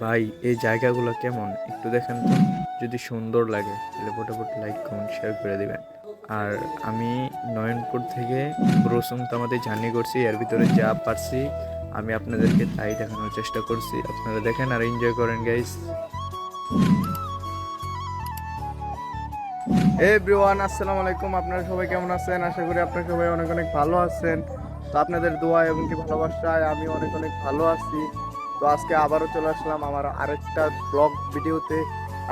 ভাই, এই জায়গাগুলো কেমন? একটু দেখেন যদি সুন্দর লাগে, তাহলে ফটোফট লাইক কমেন্ট শেয়ার করে দিবেন। আর আমি নয়নপুর থেকে রসুন তামাতে জার্নি করছি, এর ভিতরে যা পারছি, আমি আপনাদেরকে তাই দেখানোর চেষ্টা করছি। আপনারা দেখেন আর এনজয় করেন গাইস এভরিওয়ান আসসালামু আলাইকুম। আপনারা সবাই কেমন আছেন? আশা করি আপনারা সবাই অনেক অনেক ভালো আছেন। তো আপনাদের দোয়া এবং কি ভালোবাসায় আমি অনেক অনেক ভালো আছি। তো আজকে আবারও চলে আসলাম আমার আরেকটা ব্লগ ভিডিওতে।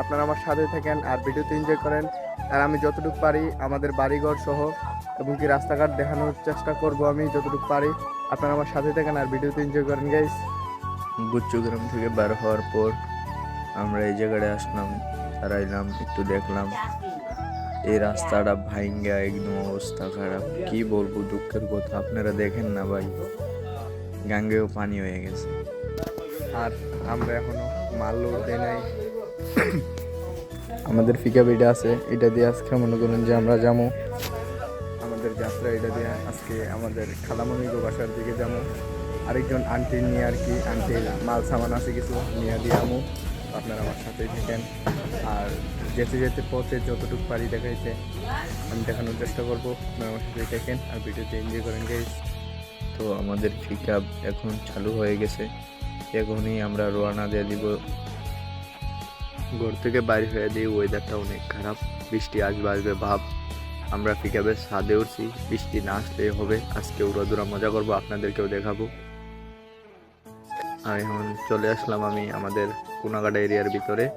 আপনারা আমার সাথে থাকেন আর ভিডিওতে এনজয় করেন। আর আমি যতটুকু পারি আমাদের বাড়িঘর সহ এবং কি রাস্তাঘাট দেখানোর চেষ্টা করব আমি যতটুকু পারি। আপনারা আমার সাথে থাকেন আর ভিডিওতে এনজয় করেন গাইস গুচ্ছগ্রাম থেকে বার হওয়ার পর আমরা এই জায়গায় আসলাম, দাঁড়াইলাম, একটু দেখলাম। এই রাস্তাটা ভাইঙ্গা, একদম অবস্থা খারাপ। কি বলব, দুঃখের কথা। আপনারা দেখেন না ভাই। গাঙ্গেও পানি হয়ে গেছে। আর আমরা এখনও মাল লোড দেয় নাই। আমাদের ফিকা বিটা আছে, এটা দিয়ে আজকে মনে করুন যে আমরা যাব আমাদের যাত্রা এটা দিয়ে আজকে আমাদের খালামণি গো বাসার দিকে যাব আরেকজন আন্টি নিয়ে আর কি আন্টির মাল সামান আছে কিছু নিয়ে দিয়ে আমু। আপনারা আমার সাথেই থাকেন। আর যেতে যেতে পথে যতটুকু পারি দেখাইছে আমি দেখানোর চেষ্টা করব, আপনারা আমার সাথেই থাকেন। আর ভিডিওতে এনজয় করেন গাইস তো আমাদের পিক এখন চালু হয়ে গেছে। এখনই আমরা রওনা দিয়ে দিব। ঘর থেকে বাইরে হয়ে দিই ওয়েদারটা অনেক খারাপ। বৃষ্টি আসবে আসবে, ভাব। আমরা পিকআপের ছাদে উঠছি, বৃষ্টি না আসলে হবে। আজকে উড়াদুরা মজা করব, আপনাদেরকেও দেখাবো। আর এখন চলে আসলাম আমি আমাদের কুনাগাড়া এরিয়ার ভিতরে।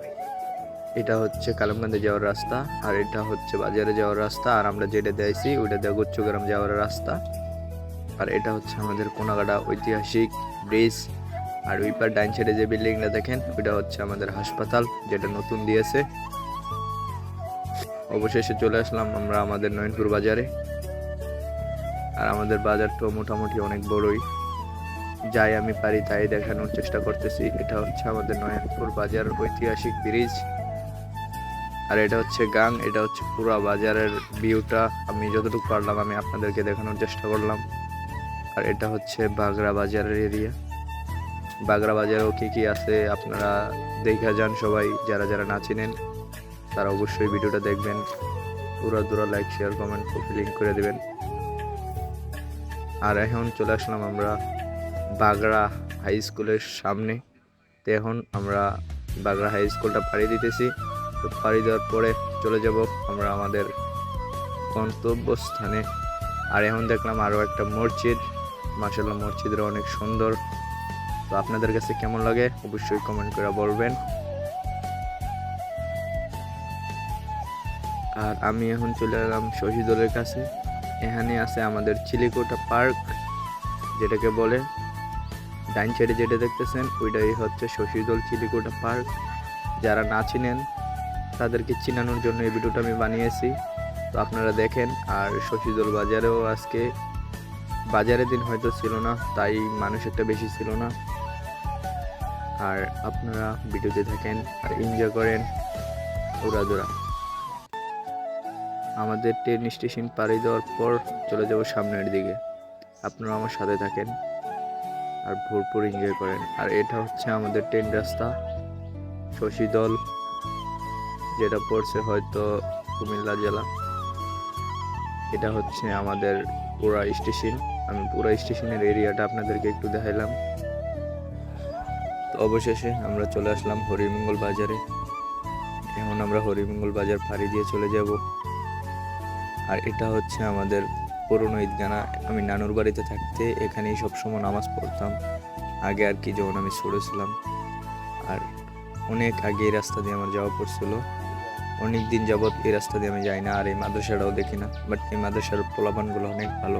এটা হচ্ছে কালামগঞ্জে যাওয়ার রাস্তা, আর এটা হচ্ছে বাজারে যাওয়ার রাস্তা। আর আমরা যেটা দেয়ছি ওইটা দেয় গুচ্ছগ্রাম যাওয়ার রাস্তা। আর এটা হচ্ছে আমাদের কোনাগাড়া ঐতিহাসিক ব্রিজ আর ওই পার ডাইন সাইডে যে বিল্ডিংটা দেখেন, ওইটা হচ্ছে আমাদের হাসপাতাল, যেটা নতুন দিয়েছে। অবশেষে চলে আসলাম আমরা আমাদের নয়নপুর বাজারে। আর আমাদের বাজারটাও মোটামুটি অনেক বড়ই। যাই আমি পারি তাই দেখানোর চেষ্টা করতেছি। এটা হচ্ছে আমাদের নয়নপুর বাজার ঐতিহাসিক ব্রিজ। আর এটা হচ্ছে গাং, এটা হচ্ছে পুরা বাজারের ভিউটা। আমি যতটুকু পারলাম আমি আপনাদেরকে দেখানোর চেষ্টা করলাম। আর এটা হচ্ছে বাগড়া বাজারের এরিয়া বাগড়া বাজারেও কী কী আছে আপনারা দেখা যান সবাই, যারা যারা না চিনেন, তারা অবশ্যই ভিডিওটা দেখবেন। পুরো দূরা লাইক শেয়ার কমেন্ট লিঙ্ক করে দেবেন। আর এখন চলে আসলাম আমরা বাগড়া হাই স্কুলের সামনে। তো এখন আমরা বাগড়া হাই স্কুলটা পাড়ি দিতেছি। তো পাড়ি দেওয়ার পরে চলে যাব আমরা আমাদের গন্তব্যস্থানে। আর এখন দেখলাম আরও একটা মসজিদ। মাসাল্লাহ মসজিদটা অনেক সুন্দর। তো আপনাদের কাছে কেমন লাগে অবশ্যই কমেন্ট করে বলবেন। আর আমি এখন চলে এলাম শহীদলের কাছে। এখানে আছে আমাদের চিলিকোটা পার্ক, যেটাকে বলে ডাইন সাইডে যেটা দেখতেছেন, ওইটাই হচ্ছে শশীদল চিলিকোটা পার্ক। যারা না চিনেন, তাদেরকে চিনানোর জন্য এই ভিডিওটা আমি বানিয়েছি। তো আপনারা দেখেন, আর শশীদল বাজারেও আজকে বাজারের দিন হয়তো ছিল না, তাই মানুষ একটা বেশি ছিল না। আর আপনারা ভিডিওতে থাকেন আর এনজয় করেন উড়াদুরা। আমাদের ট্রেন স্টেশন পাড়ি দেওয়ার পর চলে যাব সামনের দিকে। আপনারা আমার সাথে থাকেন আর ভরপুর এনজয় করেন। আর এটা হচ্ছে আমাদের ট্রেন রাস্তা শশীদল যেটা পড়ছে হয়তো কুমিল্লা জেলা। এটা হচ্ছে আমাদের পুরা স্টেশন আমি পুরা স্টেশনের এরিয়াটা আপনাদেরকে একটু দেখাইলাম। তো অবশেষে আমরা চলে আসলাম হরিমঙ্গল বাজারে। এখন আমরা হরিমঙ্গল বাজার ফাড়ি দিয়ে চলে যাব। আর এটা হচ্ছে আমাদের পুরনো ঈদগানা। আমি নানুর বাড়িতে থাকতে এখানেই সবসময় নামাজ পড়তাম। আগে আর কি যখন আমি ছোটো আর অনেক আগে এই রাস্তা দিয়ে আমার যাওয়া পড়ছিল। অনেক দিন যাবৎ এই রাস্তা দিয়ে আমি যাই না, আর এই মাদ্রাসাটাও দেখি না। বাট এই মাদ্রাসার পোলাপানগুলো অনেক ভালো।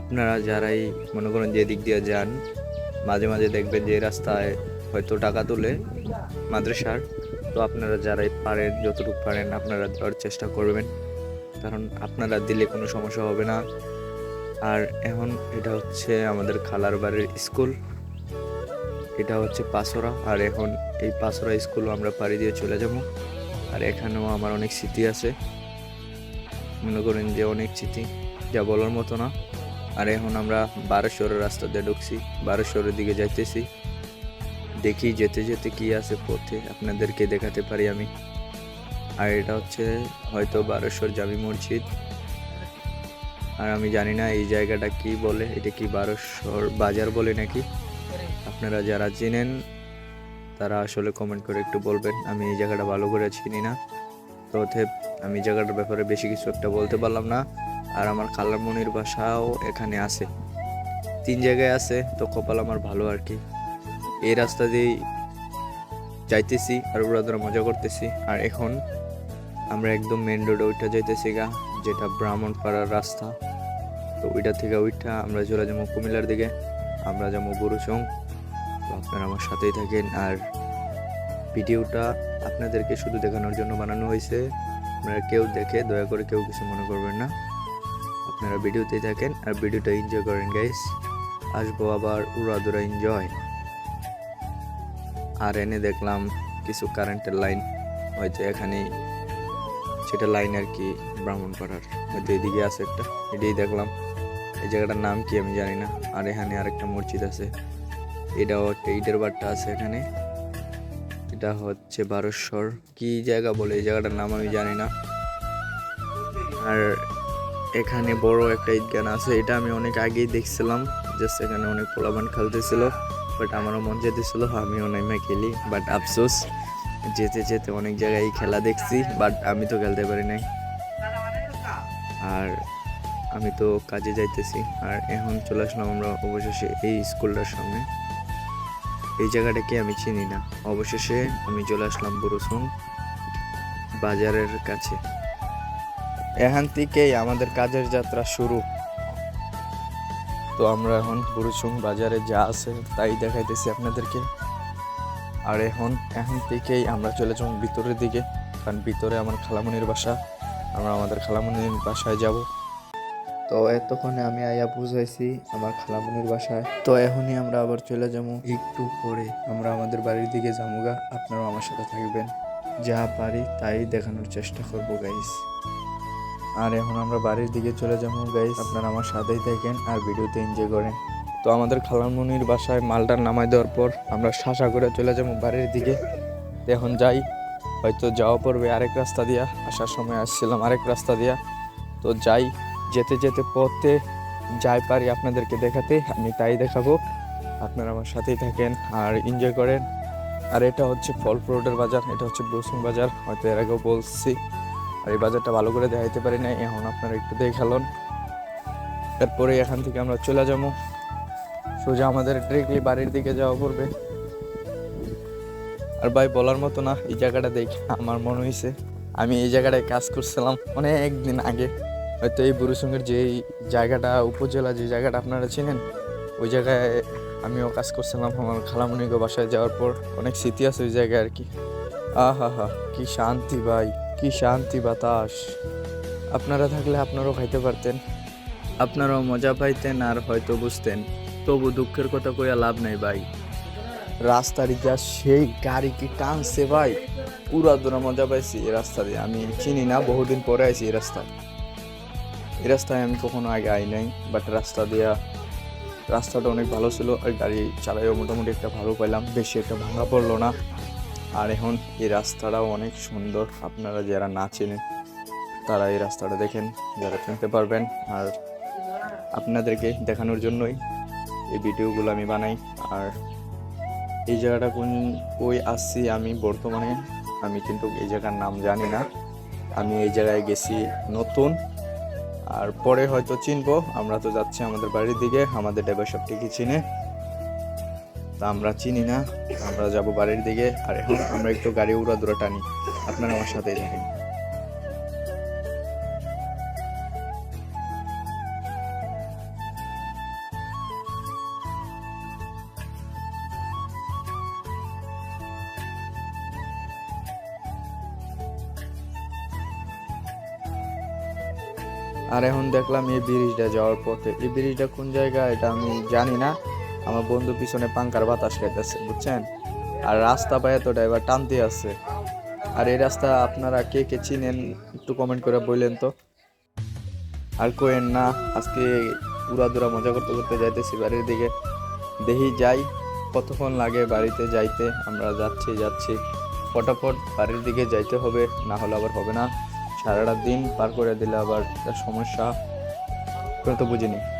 আপনারা যারাই মনে করেন যে দিক দিয়ে যান মাঝে মাঝে দেখবেন যে রাস্তায় হয়তো টাকা তুলে মাদ্রাসার। তো আপনারা যারাই পারেন, যতটুকু পারেন আপনারা দেওয়ার চেষ্টা করবেন। কারণ আপনারা দিলে কোনো সমস্যা হবে না। আর এখন এটা হচ্ছে আমাদের খালার বাড়ির স্কুল। এটা হচ্ছে পাসরা। আর এখন এই পাসরা স্কুলও আমরা পাড়ি দিয়ে চলে যাব। আর এখানেও আমার অনেক স্মৃতি আছে। মনে করেন যে অনেক স্মৃতি। যা বলার মতো না। আর এখন আমরা বারেশ্বরের রাস্তা দিয়ে ঢুকছি বারেশ্বরের দিকে যাইতেছি। দেখি যেতে যেতে কি আছে পথে, আপনাদেরকে দেখাতে পারি আমি। আর এটা হচ্ছে হয়তো বারোশোর জামি মসজিদ। আর আমি জানি না এই জায়গাটা কি বলে, এটা কি বারোশোর বাজার বলে নাকি? আপনারা যারা চেনেন, তারা আসলে কমেন্ট করে একটু বলবেন, আমি এই জায়গাটা ভালো করে চিনি না। তো আমি জায়গাটার ব্যাপারে বেশি কিছু একটা বলতে পারলাম না। আর আমার খালামনির বাসাও এখানে আছে। তিন জায়গায় আছে, তো কপাল আমার ভালো আর কি। এই রাস্তা দিয়েই যাইতেছি আর ওরা ধরা মজা করতেছি। আর এখন আমরা একদম মেন রোডে ওইটা যাইতেছি গা, যেটা ব্রাহ্মণপাড়ার রাস্তা। তো ওইটা থেকে ওইটা আমরা চলে যাব কুমিল্লার দিকে। আমরা যাব বুরুচং। তো আপনারা আমার সাথেই থাকেন। আর ভিডিওটা আপনাদেরকে শুধু দেখানোর জন্য বানানো হয়েছে। আপনারা কেউ দেখে দয়া করে কেউ কিছু মনে করবেন না। আপনারা ভিডিওতেই থাকেন আর ভিডিওটা এনজয় করেন গাইস আসব আবার উড়াদুরা এনজয় আর এনে দেখলাম কিছু কারেন্টের লাইন হয়তো এখানেই। সেটা লাইন আর কি ব্রাহ্মণপাড়ার। হয়তো এদিকে আছে একটা, এটাই দেখলাম। এই জায়গাটার নাম কি আমি জানি না, আর এখানে আরেকটা মসজিদ আছে। এটাও একটা ইটের বাট্টা আছে এখানে। এটা হচ্ছে বারোশ্বর কি জায়গা বলে? এই জায়গাটার নাম আমি জানি না। আর এখানে বড় একটা ঈদগান আছে, এটা আমি অনেক আগেই দেখছিলাম জাস্ট এখানে অনেক পোলাবান খেলতেছিল বাট আমারও মন যেতেছিল, আমিও নাইমা খেলি বাট আফসোস, যেতে যেতে অনেক জায়গায় খেলা দেখছি বাট আমি তো খেলতে পারি নাই। আর আমি তো কাজে যাইতেছি, আর এখন চলে আসলাম আমরা অবশেষে এই স্কুলটার সামনে। এই জায়গাটাকে আমি চিনি না, অবশেষে আমি চলে আসলাম বুরুসুন বাজারের কাছে। এখান থেকেই আমাদের কাজের যাত্রা শুরু। তো আমরা এখন বুরুসুং বাজারে যা আছে তাই দেখাইতেছি আপনাদেরকে। আর এখন, এখান থেকেই আমরা চলে যাব ভিতরের দিকে, কারণ ভিতরে আমার খালামনির বাসা, আমরা আমাদের খালামনির বাসায় যাব। তো এতক্ষণে আমি আয়া বুঝাইছি আমার খালামনির বাসায়। তো এখনই আমরা আবার চলে যাব একটু পরে। আমরা আমাদের বাড়ির দিকে যাব আপনারাও আমার সাথে থাকবেন। যা পারি তাই দেখানোর চেষ্টা করব গাইস আর এখন আমরা বাড়ির দিকে চলে যাব গাইস আপনারা আমার সাথেই থাকেন আর ভিডিওতে এনজয় করেন। তো আমাদের খালামনির বাসায় মালটার নামাই দেওয়ার পর আমরা শাসা করে চলে যাব বাড়ির দিকে। এখন যাই, হয়তো যাওয়া পড়বে আরেক রাস্তা দিয়া। আসার সময় আসছিলাম আরেক রাস্তা দিয়া। তো যাই, যেতে যেতে পথে যাই পারি আপনাদেরকে দেখাতে, আমি তাই দেখাবো। আপনারা আমার সাথেই থাকেন আর এনজয় করেন। আর এটা হচ্ছে ফল ফ্রুটের বাজার, এটা হচ্ছে ব্রসুং বাজার, হয়তো এর আগেও বলছি। আর এই বাজারটা ভালো করে দেখাইতে পারি না এখন আপনারা একটু দেখে দেখালন। তারপরে এখান থেকে আমরা চলে যাব। সোজা আমাদের ডিরেক্টলি বাড়ির দিকে যাওয়া পড়বে। আর ভাই, বলার মতো না, এই জায়গাটা দেখে আমার মনে হয়েছে আমি এই জায়গাটায় কাজ করছিলাম অনেক দিন আগে। হয়তো এই বুড়ুসঙ্গের যে জায়গাটা, উপজেলা যে জায়গাটা আপনারা চিনেন, ওই জায়গায় আমিও কাজ করছিলাম আমার খালামুনিগো বাসায় যাওয়ার পর। অনেক স্মৃতি আছে ওই জায়গায় আর কি। আহা হা কি শান্তি ভাই। কি শান্তি বাতাস? আপনারা থাকলে আপনারাও খাইতে পারতেন। আপনারাও মজা পাইতেন আর হয়তো বুঝতেন। তবু দুঃখের কথা কইয়া লাভ নাই ভাই। রাস্তার যা সেই গাড়ি কি টানছে ভাই? পুরা দূরা মজা পাইছি এই রাস্তা দিয়ে আমি চিনি না বহুদিন পরে আইছি এই রাস্তায়। এই রাস্তায় আমি কখনো আগে আই নাই বাট রাস্তা দিয়া রাস্তাটা অনেক ভালো ছিল। আর গাড়ি চালাইও মোটামুটি একটা ভালো পাইলাম। বেশি একটা ভাঙা পড়ল না। আর এখন এই রাস্তাটাও অনেক সুন্দর। আপনারা যারা না চেনেন, তারা এই রাস্তাটা দেখেন, যারা চিনতে পারবেন। আর আপনাদেরকে দেখানোর জন্যই এই ভিডিওগুলো আমি বানাই। আর এই জায়গাটা কোন, কই আসছি আমি বর্তমানে, আমি কিন্তু এই জায়গার নাম জানি না। আমি এই জায়গায় গেছি নতুন। আর পরে হয়তো চিনবো, আমরা তো যাচ্ছি আমাদের বাড়ির দিকে, আমাদের ড্রাইভার সব সবটিকে চিনে? তা আমরা চিনি না, আমরা যাব বাড়ির দিকে, আর এখন আমরা একটু গাড়ি উড়া দূরে টানি। আপনারা আমার সাথেই থাকেন। আর এখন দেখলাম এই ব্রিজটা যাওয়ার পথে। এই ব্রিজটা কোন জায়গা, এটা আমি জানি না। আমার বন্ধু পিছনে পাঙ্কার বাতাস খাইতেছে, বুঝছেন? আর রাস্তা পায় তো ড্রাইভার টানতে আছে। আর এই রাস্তা আপনারা কে কে চিনেন, একটু কমেন্ট করে বললেন তো। আর কোয়েন না, আজকে উড়া দুরা মজা করতে করতে যাইতেছি বাড়ির দিকে। দেখি যাই, কতক্ষণ লাগে বাড়িতে যাইতে, আমরা যাচ্ছি যাচ্ছি। ফটাফট বাড়ির দিকে যাইতে হবে, না হলে আবার হবে না। সারাটা দিন পার করে দিলে আবার সমস্যা। কোনো তো বুঝিনি।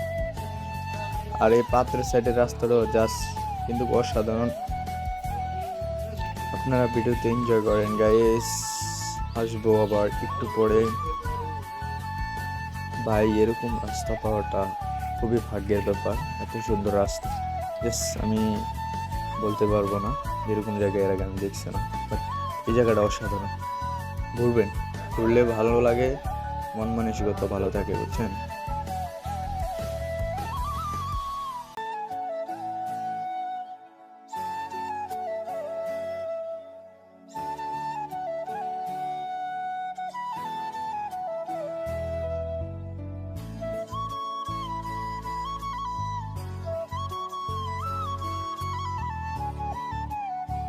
আর এই পাত্রের সাইডের রাস্তাটাও জাস্ট কিন্তু অসাধারণ। আপনারা ভিডিওতে এনজয় করেন গাইস আসব আবার একটু পরে। ভাই, এরকম রাস্তা পাওয়াটা খুবই ভাগ্যের ব্যাপার। এত সুন্দর রাস্তা। জাস্ট আমি বলতে পারব না এরকম জায়গায় এর আগে আমি দেখছি না বাট এই জায়গাটা অসাধারণ। ঘুরবেন, ঘুরলে ভালো লাগে, মন মানসিকতা ভালো থাকে, বুঝছেন?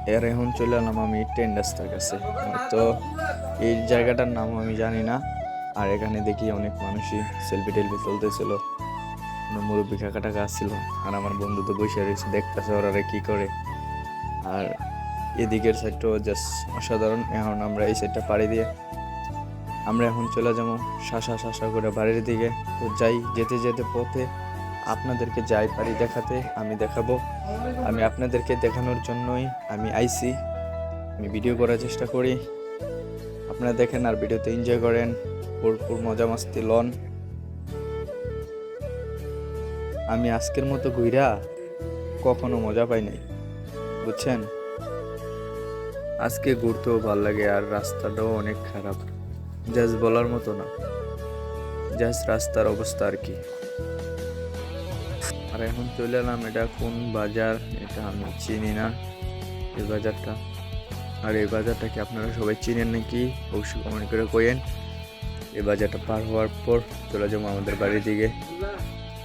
এর এখন চলে এলাম আমি ট্রেন রাস্তার কাছে। তো এই জায়গাটার নাম আমি জানি না। আর এখানে দেখি অনেক মানুষই সেলফি টেলফি তুলতেছিল। মুরব্বী কাকা টাকা আসছিল। আর আমার বন্ধু তো বসে রয়েছে, দেখতেছে ওরা কি করে। আর এদিকের সাইডটাও জাস্ট অসাধারণ। এখন আমরা এই সাইডটা পাড়ি দিয়ে আমরা এখন চলে যাব শাসা শাসা করে বাড়ির দিকে। তো যাই, যেতে যেতে পথে আপনাদেরকে যাই পারি দেখাতে, আমি দেখাবো। আমি আপনাদেরকে দেখানোর জন্যই আমি আইসি। আমি ভিডিও করার চেষ্টা করি। আপনারা দেখেন আর ভিডিওতে এনজয় করেন। ভরপুর মজা মাস্তি লন। আমি আজকের মতো ঘুইরা কখনো মজা পাই নাই। বুঝছেন? আজকে ঘুরতেও ভালো লাগে আর রাস্তাটাও অনেক খারাপ। জাস্ট বলার মতো না। জাস্ট রাস্তার অবস্থা আর কি। এখন চলে এলাম, এটা কোন বাজার? এটা আমি চিনি না এই বাজারটা। আর এই বাজারটা কি আপনারা সবাই চিনেন নাকি? অবশ্যই কমেন্ট করে কইেন এই বাজারটা পার হওয়ার পর চলে যাব আমাদের বাড়ির দিকে।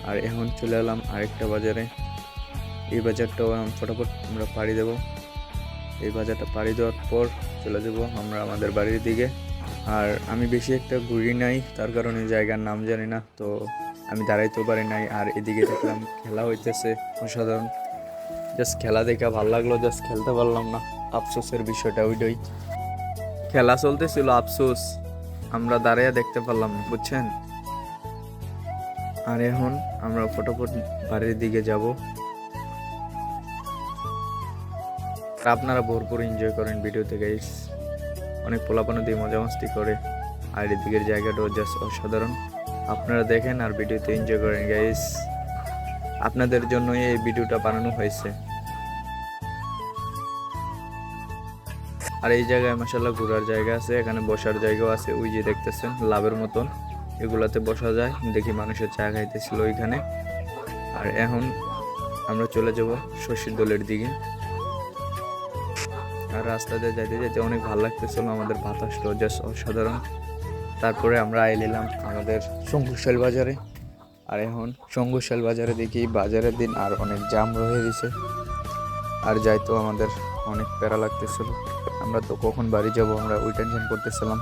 আর এখন চলে এলাম আরেকটা বাজারে। এই বাজারটাও ফটাফট আমরা পাড়ি দেবো। এই বাজারটা পাড়ি দেওয়ার পর চলে যাব আমরা আমাদের বাড়ির দিকে। আর আমি বেশি একটা ঘুরি নাই, তার কারণে জায়গার নাম জানি না, তো আমি দাঁড়াইতেও পারি নাই, আর এদিকে দেখলাম খেলা হইতেছে অসাধারণ। জাস্ট খেলা দেখা ভালো লাগল, জাস্ট খেলতে পারলাম না। আফসোসের বিষয়টা ওইটাই। খেলা চলতেছিল, আফসোস। আমরা দাঁড়াইয়া দেখতে পারলাম না, বুঝছেন? আর এখন আমরা ফটোফট বাড়ির দিকে যাব। আপনারা ভরপুর এনজয় করেন ভিডিওতে গাইস অনেক পোলাপানো দিয়ে মজা মাস্তি করে। আর এদিকের জায়গাটাও জাস্ট অসাধারণ। আপনারা দেখেন আর ভিডিওতে এনজয় করেন গাইস আপনাদের জন্যই এই ভিডিওটা বানানো হয়েছে। আর এই জায়গায় মাসাল্লাহ ঘোরার জায়গা আছে, এখানে বসার জায়গাও আছে, ওই যে দেখতেছেন, লাভের মতন। এগুলাতে বসা যায়, দেখি মানুষের চা খাইতেছিল ওইখানে। আর এখন আমরা চলে যাব শশীর দোলের দিকে। আর রাস্তাতে যাইতে যেতে অনেক ভালো লাগতেছিল, আমাদের বাতাসটাও জাস্ট অসাধারণ। তারপরে আমরা এলাম আমাদের শঙ্কুশাল বাজারে। আর এখন শঙ্কুশাল বাজারে দেখি বাজারের দিন আর অনেক জাম রয়ে গেছে। আর যাইতো আমাদের অনেক প্যারা লাগতেছিল। আমরা তো কখন বাড়ি যাব আমরা ওই টেনশন করতেছিলাম।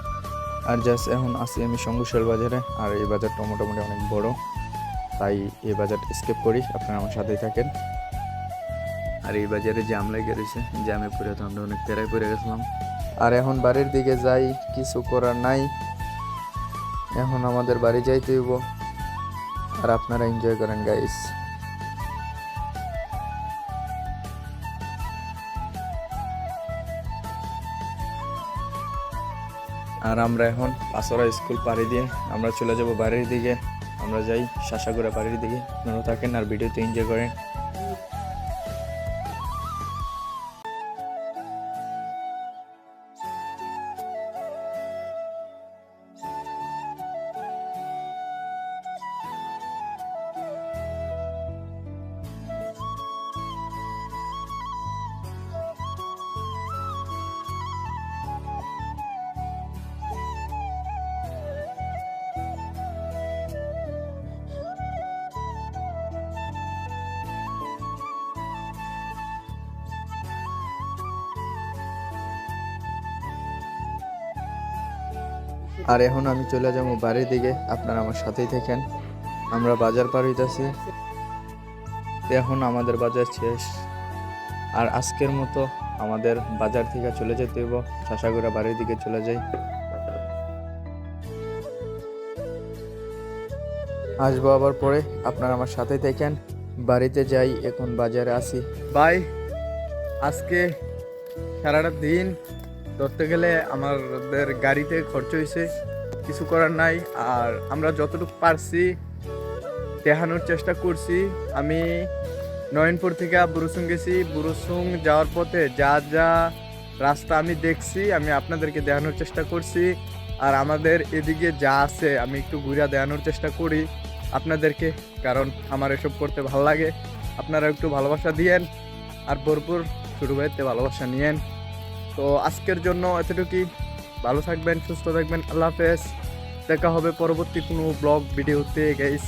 আর জাস্ট এখন আসি আমি শঙ্কুশাল বাজারে। আর এই বাজারটা মোটামুটি অনেক বড়। তাই এই বাজারটা স্কেপ করি। আপনারা আমার সাথেই থাকেন। আর এই বাজারে জাম লেগে রয়েছে। জামে পড়ে তো আমরা অনেক প্যারায় পড়ে গেছিলাম। আর এখন বাড়ির দিকে যাই, কিছু করার নাই। এখন আমাদের বাড়ি যাইতে হইব। আর আপনারা এনজয় করেন গাইস আর আমরা এখন পাঁচরা স্কুল পাড়ি দিয়ে আমরা চলে যাব বাড়ির দিকে। আমরা যাই শাসাগুড়া বাড়ির দিকে। আপনারা থাকেন আর ভিডিওতে এনজয় করেন। আর এখন আমি চলে যাব বাড়ির দিকে। আপনারা আমার সাথেই থাকেন। আমরা বাজার পার হইতেছি। এখন আমাদের বাজার শেষ। আর আজকের মতো আমাদের বাজার থেকে চলে যেতে হইব। শাসাগুড়া বাড়ির দিকে চলে যাই। আসব আবার পরে। আপনারা আমার সাথে থাকেন। বাড়িতে যাই, এখন বাজারে আসি ভাই, আজকে সারাটা দিন ধরতে গেলে আমাদের গাড়িতে খরচ হয়েছে, কিছু করার নাই। আর আমরা যতটুকু পারছি, দেখানোর চেষ্টা করছি। আমি নয়নপুর থেকে বুরুসুং গেছি। বুরুসুং যাওয়ার পথে যা যা রাস্তা আমি দেখছি, আমি আপনাদেরকে দেখানোর চেষ্টা করছি। আর আমাদের এদিকে যা আছে, আমি একটু ঘুরে দেখানোর চেষ্টা করি আপনাদেরকে, কারণ আমার এসব করতে ভালো লাগে। আপনারা একটু ভালোবাসা দিয়েন, আর ভরপুর ছোটো ভাইতে ভালোবাসা নিয়েন। তো আজকের জন্য এতটুকুই। ভালো থাকবেন, সুস্থ থাকবেন, আল্লাহ হাফেজ। দেখা হবে পরবর্তী কোনো ব্লগ ভিডিওতে গাইস